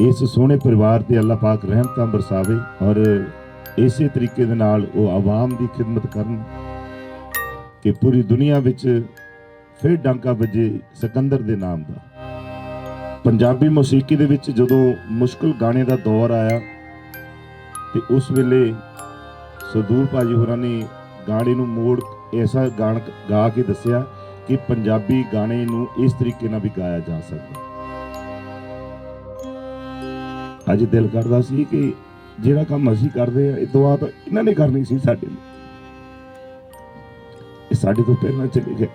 ਇਸ ਸੋਹਣੇ ਪਰਿਵਾਰ ਤੇ ਅੱਲਾਹ ਪਾਕ ਰਹਿਮਤਾਂ ਬਰਸਾਵੇ ਔਰ ਇਸੇ ਤਰੀਕੇ ਦੇ ਨਾਲ ਉਹ ਆਵਾਮ ਦੀ ਖਿਦਮਤ ਕਰਨ ਕਿ ਪੂਰੀ ਦੁਨੀਆ ਵਿੱਚ ਫਿਰ ਡਾਂਕਾ ਵੱਜੇ ਸਿਕੰਦਰ ਦੇ ਨਾਮ ਦਾ। ਪੰਜਾਬੀ ਮੌਸੀਕੀ ਦੇ ਵਿੱਚ ਜਦੋਂ ਮੁਸ਼ਕਲ ਗਾਣੇ ਦਾ ਦੌਰ ਆਇਆ ਤੇ ਉਸ ਵੇਲੇ ਸਰਦੂਲ ਭਾਜੀ ਹੋਰਾਂ ਨੇ ਗਾਣੇ ਨੂੰ ਮੋੜ ਐਸਾ ਗਾਣ ਗਾ ਕੇ ਦੱਸਿਆ ਕਿ ਪੰਜਾਬੀ ਗਾਣੇ ਨੂੰ ਇਸ ਤਰੀਕੇ ਨਾਲ ਵੀ ਗਾਇਆ ਜਾ ਸਕਦਾ। ਅੱਜ ਦਿਲ ਕਰਦਾ ਸੀ ਕਿ ਜਿਹੜਾ ਕੰਮ ਅਸੀਂ ਕਰਦੇ ਆ, ਇਹ ਦੁਆ ਤਾਂ ਇਹਨਾਂ ਨੇ ਕਰਨੀ ਸੀ ਸਾਡੇ ਲਈ। ਇਹ ਸਾਡੇ ਤੋਂ ਪਹਿਲਾਂ ਚਲੇ ਗਏ।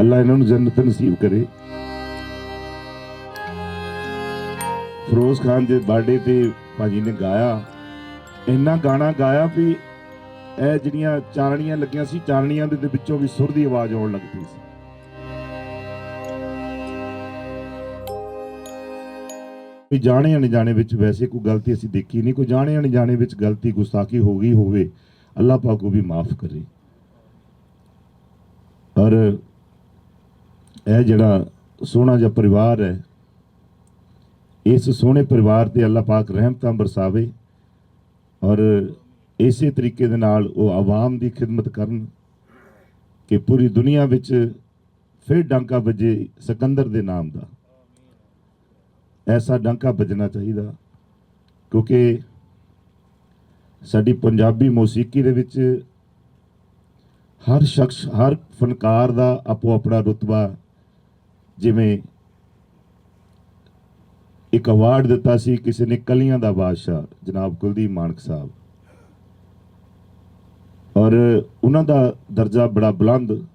ਅੱਲਾ ਇਹਨਾਂ ਨੂੰ ਜੰਨਤ ਨਸੀਬ ਕਰੇ। ਫਿਰੋਜ਼ ਖਾਨ ਦੇ ਬਰਥਡੇ ਤੇ ਭਾਜੀ ਨੇ ਗਾਇਆ। ਇੰਨਾ ਗਾਣਾ ਗਾਇਆ ਵੀ ਇਹ ਜਿਹੜੀਆਂ ਚਾਰਣੀਆਂ ਲੱਗੀਆਂ ਸੀ ਚਾਰਣੀਆਂ ਦੇ ਵਿੱਚੋਂ ਵੀ ਸੁਰ ਦੀ ਆਵਾਜ਼ ਆਉਣ ਲੱਗ ਪਈ ਸੀ। ਕੋਈ ਜਾਣੇ ਅਣਜਾਣੇ ਵਿੱਚ ਵੈਸੇ ਕੋਈ ਗਲਤੀ ਅਸੀਂ ਦੇਖੀ ਨਹੀਂ, ਕੋਈ ਜਾਣੇ ਅਣਜਾਣੇ ਵਿੱਚ ਗਲਤੀ, ਗੁਸਤਾਖੀ ਹੋ ਗਈ ਹੋਵੇ, ਅੱਲਾਹ ਪਾਕ ਉਹ ਵੀ ਮਾਫ ਕਰੇ। ਔਰ ਇਹ ਜਿਹੜਾ ਸੋਹਣਾ ਜਿਹਾ ਪਰਿਵਾਰ ਹੈ, ਇਸ ਸੋਹਣੇ ਪਰਿਵਾਰ ਤੇ ਅੱਲਾਹ ਪਾਕ ਰਹਿਮਤਾਂ ਬਰਸਾਵੇ ਔਰ ਇਸੇ ਤਰੀਕੇ ਦੇ ਨਾਲ ਉਹ ਆਵਾਮ ਦੀ ਖਿਦਮਤ ਕਰਨ ਕਿ ਪੂਰੀ ਦੁਨੀਆ ਵਿੱਚ ਫਿਰ ਡਾਂਕਾ ਵੱਜੇ ਸਿਕੰਦਰ ਦੇ ਨਾਮ ਦਾ। ਐਸਾ ਡਾਂਕਾ ਵੱਜਣਾ ਚਾਹੀਦਾ। ਕਿਉਂਕਿ ਸਾਡੀ ਪੰਜਾਬੀ ਮੌਸੀਕੀ ਦੇ ਵਿੱਚ ਹਰ ਸ਼ਖਸ, ਹਰ ਫਨਕਾਰ ਦਾ ਆਪੋ ਆਪਣਾ ਰੁਤਬਾ, ਜਿਵੇਂ ਇੱਕ ਅਵਾਰਡ ਦਿੱਤਾ ਸੀ ਕਿਸੇ ਨੇ ਕਲੀਆਂ ਦਾ ਬਾਦਸ਼ਾਹ, ਜਨਾਬ ਕੁਲਦੀਪ ਮਾਨਕ ਸਾਹਿਬ। ਔਰ ਉਹਨਾਂ ਦਾ ਦਰਜਾ ਬੜਾ ਬੁਲੰਦ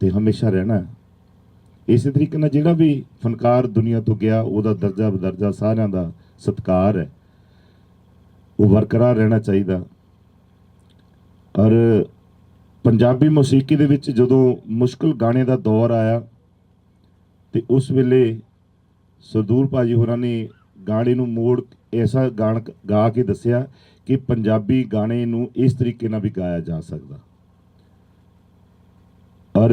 ਤੇ ਹਮੇਸ਼ਾ ਰਹਿਣਾ ਹੈ। ਇਸੇ ਤਰੀਕੇ ਨਾਲ ਜਿਹੜਾ ਵੀ ਫਨਕਾਰ ਦੁਨੀਆ ਤੋਂ ਗਿਆ, ਉਹਦਾ ਦਰਜਾ ਬਦਰਜਾ ਸਾਰਿਆਂ ਦਾ ਸਤਿਕਾਰ ਹੈ। ਉਹ ਬਰਕਰਾਰ ਰਹਿਣਾ ਚਾਹੀਦਾ। ਔਰ ਪੰਜਾਬੀ ਮੌਸੀਕੀ ਦੇ ਵਿੱਚ ਜਦੋਂ ਮੁਸ਼ਕਲ ਗਾਣੇ ਦਾ ਦੌਰ ਆਇਆ, ਤੇ ਉਸ ਵੇਲੇ ਸਰਦੂਲ ਭਾਜੀ ਹੋਰਾਂ ਨੇ ਗਾਣੇ ਨੂੰ ਮੋੜ ਐਸਾ ਗਾਣ ਗਾ ਕੇ ਦੱਸਿਆ ਕਿ ਪੰਜਾਬੀ ਗਾਣੇ ਨੂੰ ਇਸ ਤਰੀਕੇ ਨਾਲ ਵੀ ਗਾਇਆ ਜਾ ਸਕਦਾ। ਔਰ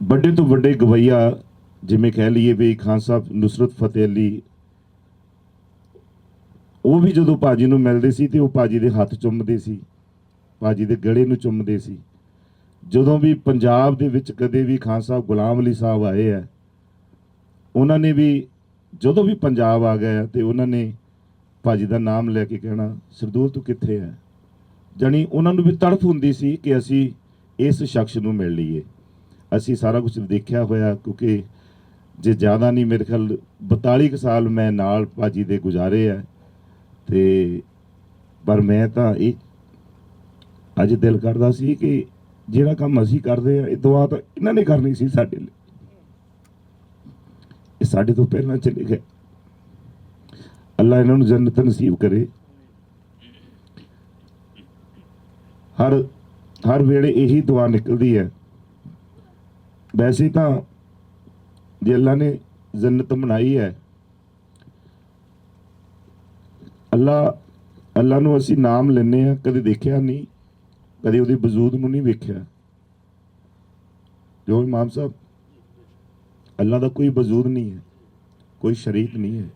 ਵੱਡੇ ਤੋਂ ਵੱਡੇ ਗਵਈਆ, ਜਿਵੇਂ ਕਹਿ ਲਈਏ ਵੀ ਖਾਨ ਸਾਹਿਬ ਨੁਸਰਤ ਫਤਿਹ ਅਲੀ, ਉਹ ਵੀ ਜਦੋਂ ਭਾਜੀ ਨੂੰ ਮਿਲਦੇ ਸੀ ਤੇ ਉਹ ਭਾਜੀ ਦੇ ਹੱਥ ਚੁੰਮਦੇ ਸੀ, ਭਾਜੀ ਦੇ ਗਲੇ ਨੂੰ ਚੁੰਮਦੇ ਸੀ। ਜਦੋਂ ਵੀ ਪੰਜਾਬ ਦੇ ਵਿੱਚ ਕਦੇ ਵੀ ਖਾਨ ਸਾਹਿਬ ਗੁਲਾਮ ਅਲੀ ਸਾਹਿਬ ਆਏ ਆ, ਉਹਨਾਂ ਨੇ ਵੀ ਜਦੋਂ ਵੀ ਪੰਜਾਬ ਆ ਗਏ ਆ ਤੇ ਉਹਨਾਂ ਨੇ ਭਾਜੀ ਦਾ ਨਾਮ ਲੈ ਕੇ ਕਹਿਣਾ, ਸਰਦੂਲ, ਤੂੰ ਕਿੱਥੇ ਹੈ ਜਾਣੀ ਉਹਨਾਂ ਨੂੰ ਵੀ ਤੜਫ ਹੁੰਦੀ ਸੀ ਕਿ ਅਸੀਂ ਇਸ ਸ਼ਖਸ ਨੂੰ ਮਿਲ ਲਈਏ। ਅਸੀਂ ਸਾਰਾ ਕੁਝ ਦੇਖਿਆ ਹੋਇਆ, ਕਿਉਂਕਿ ਜੇ ਜ਼ਿਆਦਾ ਨਹੀਂ, ਮੇਰੇ ਖਿਆਲ 42 ਕੁ ਸਾਲ ਮੈਂ ਨਾਲ ਭਾਜੀ ਦੇ ਗੁਜ਼ਾਰੇ ਆ। ਤੇ ਪਰ ਮੈਂ ਤਾਂ ਇਹ ਅੱਜ ਦਿਲ ਕਰਦਾ ਸੀ ਕਿ ਜਿਹੜਾ ਕੰਮ ਅਸੀਂ ਕਰਦੇ ਆ, ਇਹ ਦੁਆ ਤਾਂ ਇਹਨਾਂ ਨੇ ਕਰਨੀ ਸੀ ਸਾਡੇ ਲਈ। ਇਹ ਸਾਡੇ ਤੋਂ ਪਹਿਲਾਂ ਚਲੇ ਗਏ। ਅੱਲਾ ਇਹਨਾਂ ਨੂੰ ਜੰਨਤ ਨਸੀਬ ਕਰੇ। ਹਰ ਹਰ ਵੇਲੇ ਇਹੀ ਦੁਆ ਨਿਕਲਦੀ ਹੈ ਵੈਸੇ ਤਾਂ ਜੇ ਅੱਲਾ ਨੇ ਜੰਨਤ ਬਣਾਈ ਹੈ। ਅੱਲਾ ਅੱਲਾ ਨੂੰ ਅਸੀਂ ਨਾਮ ਲੈਨੇ ਆ ਕਦੇ ਦੇਖਿਆ ਨਹੀਂ, ਕਦੇ ਉਹਦੇ ਵਜੂਦ ਨੂੰ ਨਹੀਂ ਵੇਖਿਆ। ਜੋ ਇਮਾਮ ਸਾਹਿਬ, ਅੱਲਾ ਦਾ ਕੋਈ ਵਜੂਦ ਨਹੀਂ ਹੈ, ਕੋਈ ਸ਼ਰੀਕ ਨਹੀਂ ਹੈ।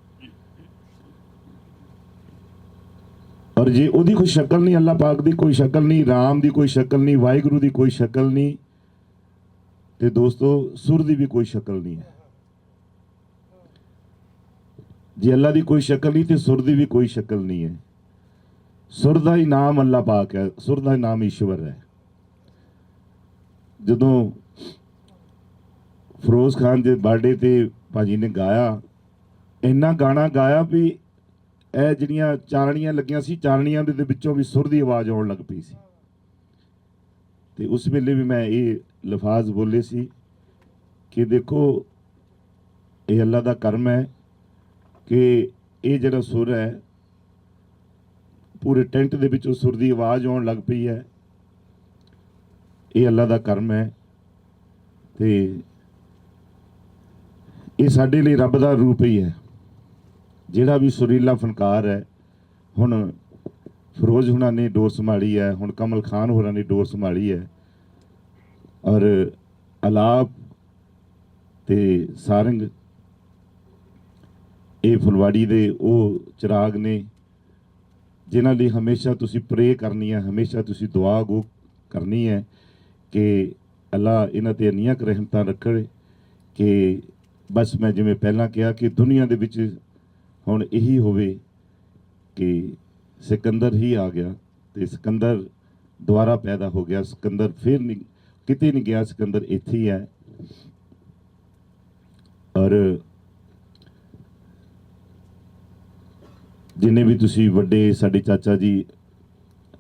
ਔਰ ਜੇ ਉਹਦੀ ਕੋਈ ਸ਼ਕਲ ਨਹੀਂ, ਅੱਲਾ ਪਾਕ ਦੀ ਕੋਈ ਸ਼ਕਲ ਨਹੀਂ, ਰਾਮ ਦੀ ਕੋਈ ਸ਼ਕਲ ਨਹੀਂ, ਵਾਹਿਗੁਰੂ ਦੀ ਕੋਈ ਸ਼ਕਲ ਨਹੀਂ ਤੇ ਦੋਸਤੋ, ਸੁਰ ਦੀ ਵੀ ਕੋਈ ਸ਼ਕਲ ਨਹੀਂ ਹੈ। ਜੇ ਅੱਲਾ ਦੀ ਕੋਈ ਸ਼ਕਲ ਨਹੀਂ ਤੇ ਸੁਰ ਦੀ ਵੀ ਕੋਈ ਸ਼ਕਲ ਨਹੀਂ ਹੈ। ਸੁਰ ਦਾ ਹੀ ਨਾਮ ਅੱਲਾ ਪਾਕ ਹੈ, ਸੁਰ ਦਾ ਹੀ ਨਾਮ ਈਸ਼ਵਰ ਹੈ। ਜਦੋਂ ਫਿਰੋਜ਼ ਖਾਨ ਦੇ ਬਰਥਡੇ ਤੇ ਭਾਜੀ ਨੇ ਗਾਇਆ, ਇੰਨਾ ਗਾਣਾ ਗਾਇਆ ਵੀ ਇਹ ਜਿਹੜੀਆਂ ਚਾਰਣੀਆਂ ਲੱਗੀਆਂ ਸੀ ਚਾਰਣੀਆਂ ਦੇ ਵਿੱਚੋਂ ਵੀ ਸੁਰ ਦੀ ਆਵਾਜ਼ ਆਉਣ ਲੱਗ ਪਈ ਸੀ। ਤੇ ਉਸ ਵੇਲੇ ਵੀ ਮੈਂ ਇਹ ਲਫ਼ਾਜ਼ ਬੋਲੇ ਸੀ ਕਿ ਦੇਖੋ, ਇਹ ਅੱਲਾ ਦਾ ਕਰਮ ਹੈ ਕਿ ਇਹ ਜਿਹੜਾ ਸੁਰ ਹੈ, ਪੂਰੇ ਟੈਂਟ ਦੇ ਵਿੱਚ ਵਿੱਚੋਂ ਸੁਰ ਦੀ ਆਵਾਜ਼ ਆਉਣ ਲੱਗ ਪਈ ਹੈ। ਇਹ ਅੱਲਾ ਦਾ ਕਰਮ ਹੈ ਤੇ ਇਹ ਸਾਡੇ ਲਈ ਰੱਬ ਦਾ ਰੂਪ ਹੀ ਹੈ। ਜਿਹੜਾ ਵੀ ਸੁਰੀਲਾ ਫਨਕਾਰ ਹੈ, ਹੁਣ ਫਿਰੋਜ਼ ਹੁਣਾਂ ਨੇ ਡੋਰ ਸੰਭਾਲੀ ਹੈ, ਹੁਣ ਕਮਲ ਖਾਨ ਹੋਰਾਂ ਨੇ ਡੋਰ ਸੰਭਾਲੀ ਹੈ। ਔਰ ਅਲਾਪ ਤੇ ਸਾਰੰਗ, ਇਹ ਫੁਲਵਾੜੀ ਦੇ ਉਹ ਚਿਰਾਗ ਨੇ, ਜਿਨ੍ਹਾਂ ਲਈ ਹਮੇਸ਼ਾ ਤੁਸੀਂ ਪ੍ਰੇ ਕਰਨੀ ਹੈ, ਹਮੇਸ਼ਾ ਤੁਸੀਂ ਦੁਆ ਗੋ ਕਰਨੀ ਹੈ ਕਿ ਅੱਲਾ ਇਹਨਾਂ ਤੇ ਇੰਨੀਆਂ ਕੁ ਰਹਿਮਤਾਂ ਰੱਖੇ ਕਿ ਬਸ ਮੈਂ ਜਿਵੇਂ ਪਹਿਲਾਂ ਕਿਹਾ ਕਿ ਦੁਨੀਆ ਦੇ ਵਿੱਚ ਹੁਣ ਇਹੀ ਹੋਵੇ ਕਿ ਸਿਕੰਦਰ ਹੀ ਆ ਗਿਆ ਤੇ ਸਿਕੰਦਰ ਦੁਬਾਰਾ ਪੈਦਾ ਹੋ ਗਿਆ। ਸਿਕੰਦਰ ਫਿਰ ਨਹੀਂ ਕਿਤੇ ਨਹੀਂ ਗਿਆ। ਸਿਕੰਦਰ ਇੱਥੇ ਹੀ ਹੈ। ਔਰ ਜਿੰਨੇ ਵੀ ਤੁਸੀਂ ਵੱਡੇ ਸਾਡੇ ਚਾਚਾ ਜੀ,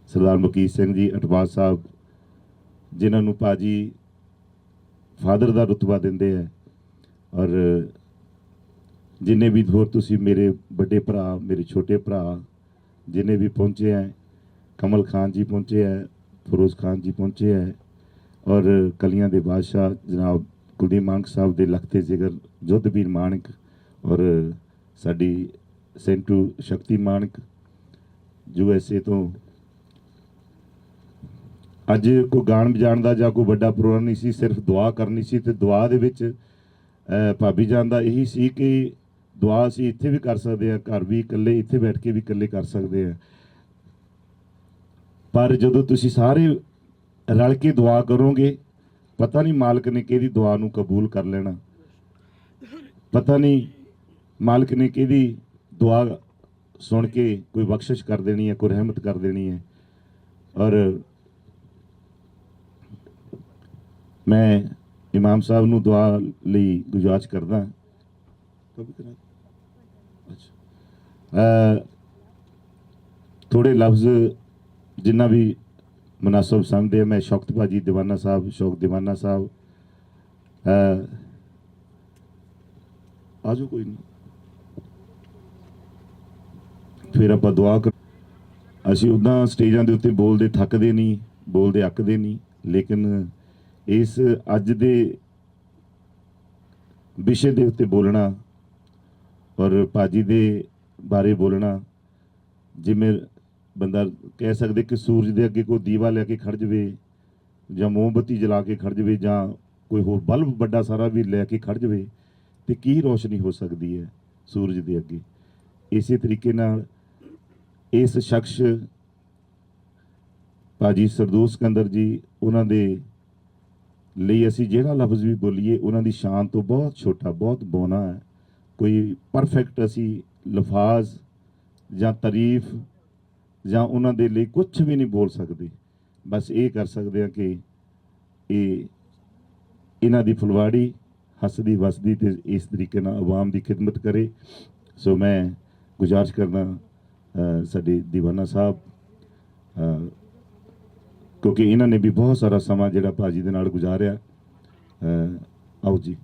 ਸਰਦਾਰ ਮਕੀਰ ਸਿੰਘ ਜੀ, ਅਟਵਾਲ ਸਾਹਿਬ, ਜਿਨ੍ਹਾਂ ਨੂੰ ਪਾਜੀ ਫਾਦਰ ਦਾ ਰੁਤਬਾ ਦਿੰਦੇ ਹੈ ਔਰ ਜਿੰਨੇ ਵੀ ਹੋਰ ਤੁਸੀਂ ਮੇਰੇ ਵੱਡੇ ਭਰਾ, ਮੇਰੇ ਛੋਟੇ ਭਰਾ ਜਿੰਨੇ ਵੀ ਪਹੁੰਚੇ ਹੈ, ਕਮਲ ਖਾਨ ਜੀ ਪਹੁੰਚੇ ਹੈ, ਫਿਰੋਜ਼ ਖਾਨ ਜੀ ਪਹੁੰਚੇ ਹੈ ਔਰ ਕਲੀਆਂ ਦੇ ਬਾਦਸ਼ਾਹ ਜਨਾਬ ਕੁਲਦੀਪ ਮਾਨਕ ਸਾਹਿਬ ਦੇ ਲਖਤੇ ਜਿਗਰ ਜੋਧਬੀਰ ਮਾਨਕ ਔਰ ਸਾਡੀ ਸੈਂਟੂ ਸ਼ਕਤੀ ਮਾਨਕ ਯੂ ਐਸ ਏ ਤੋਂ। ਅੱਜ ਕੋਈ ਗਾਣ ਵਜਾਣ ਦਾ ਜਾਂ ਕੋਈ ਵੱਡਾ ਪ੍ਰੋਗਰਾਮ ਨਹੀਂ ਸੀ, ਸਿਰਫ ਦੁਆ ਕਰਨੀ ਸੀ ਤੇ ਦੁਆ ਦੇ ਵਿੱਚ ਭਾਬੀ ਜਾਨ ਦਾ ਇਹੀ ਸੀ ਕਿ ਦੁਆ ਅਸੀਂ ਇੱਥੇ ਵੀ ਕਰ ਸਕਦੇ ਹਾਂ, ਘਰ ਵੀ ਇਕੱਲੇ, ਇੱਥੇ ਬੈਠ ਕੇ ਵੀ ਇਕੱਲੇ ਕਰ ਸਕਦੇ ਹਾਂ। ਪਰ ਜਦੋਂ ਤੁਸੀਂ ਸਾਰੇ ਰਲ ਕੇ ਦੁਆ ਕਰੋਗੇ, ਪਤਾ ਨਹੀਂ ਮਾਲਕ ਨੇ ਕਿਹਦੀ ਦੁਆ ਨੂੰ ਕਬੂਲ ਕਰ ਲੈਣਾ। ਪਤਾ ਨਹੀਂ ਮਾਲਕ ਨੇ ਕਿਹਦੀ ਦੁਆ ਸੁਣ ਕੇ ਕੋਈ ਬਖਸ਼ਿਸ਼ ਕਰ ਦੇਣੀ ਹੈ, ਕੋਈ ਰਹਿਮਤ ਕਰ ਦੇਣੀ ਹੈ। ਔਰ ਮੈਂ ਇਮਾਮ ਸਾਹਿਬ ਨੂੰ ਦੁਆ ਲਈ ਗੁਜ਼ਾਰਿਸ਼ ਕਰਦਾ। ਥੋੜੇ ਲਫ਼ਜ਼ ਜਿੰਨਾ ਵੀ ਮناسب ਸਮਝਦੇ ਮੈਂ ਸ਼ੌਕਤ ਭਾਜੀ ਦੀਵਾਨਾ ਸਾਹਿਬ, ਸ਼ੌਕ ਦੀਵਾਨਾ ਸਾਹਿਬ ਆਜੋ ਕੋਈ ਨਹੀਂ ਫਿਰ ਆਪਾਂ ਦੁਆ ਕਰ ਅਸੀਂ ਉਦਾਂ ਸਟੇਜਾਂ ਦੇ ਉੱਤੇ ਬੋਲਦੇ ਥੱਕਦੇ ਨਹੀਂ ਬੋਲਦੇ ਅੱਕਦੇ ਨਹੀਂ ਲੇਕਿਨ ਇਸ ਅੱਜ ਦੇ ਵਿਸ਼ੇ ਦੇ ਉੱਤੇ ਬੋਲਣਾ ਔਰ ਭਾਜੀ ਦੇ ਬਾਰੇ ਬੋਲਣਾ, ਜਿਵੇਂ ਬੰਦਾ ਕਹਿ ਸਕਦੇ ਕਿ ਸੂਰਜ ਦੇ ਅੱਗੇ ਕੋਈ ਦੀਵਾ ਲੈ ਕੇ ਖੜ ਜਵੇ, ਜਾਂ ਮੋਮਬੱਤੀ ਜਲਾ ਕੇ ਖੜ ਜਵੇ, ਜਾਂ ਕੋਈ ਹੋਰ ਬਲਬ ਵੱਡਾ ਸਾਰਾ ਵੀ ਲੈ ਕੇ ਖੜ ਜਵੇ, ਤੇ ਕੀ ਰੋਸ਼ਨੀ ਹੋ ਸਕਦੀ ਹੈ ਸੂਰਜ ਦੇ ਅੱਗੇ? ਇਸੇ ਤਰੀਕੇ ਨਾਲ ਇਸ ਸ਼ਖਸ ਭਾਜੀ ਸਰਦੂਸ ਸਿਕੰਦਰ ਜੀ, ਉਹਨਾਂ ਦੇ ਲਈ ਅਸੀਂ ਜਿਹੜਾ ਲਫ਼ਜ਼ ਵੀ ਬੋਲੀਏ, ਉਹਨਾਂ ਦੀ ਸ਼ਾਨ ਤੋਂ ਬਹੁਤ ਛੋਟਾ, ਬਹੁਤ ਬੋਨਾ ਹੈ। ਕੋਈ ਪਰਫੈਕਟ ਅਸੀਂ ਲਫ਼ਾਜ਼ ਜਾਂ ਤਾਰੀਫ ਜਾਂ ਉਹਨਾਂ ਦੇ ਲਈ ਕੁਝ ਵੀ ਨਹੀਂ ਬੋਲ ਸਕਦੇ। ਬਸ ਇਹ ਕਰ ਸਕਦੇ ਆ ਕਿ ਇਹ ਇਹਨਾਂ ਦੀ ਫੁਲਵਾੜੀ ਹੱਸਦੀ ਵਸਦੀ ਤੇ ਇਸ ਤਰੀਕੇ ਨਾਲ ਆਵਾਮ ਦੀ ਖਿਦਮਤ ਕਰੇ। ਸੋ ਮੈਂ ਗੁਜ਼ਾਰਿਸ਼ ਕਰਦਾ ਸਾਡੇ ਦੀਵਾਨਾ ਸਾਹਿਬ ਕਿਉਂਕਿ ਇਹਨਾਂ ਨੇ ਵੀ ਬਹੁਤ ਸਾਰਾ ਸਮਾਂ ਜਿਹੜਾ ਭਾਜੀ ਦੇ ਨਾਲ ਗੁਜ਼ਾਰਿਆ। ਆਓ ਜੀ।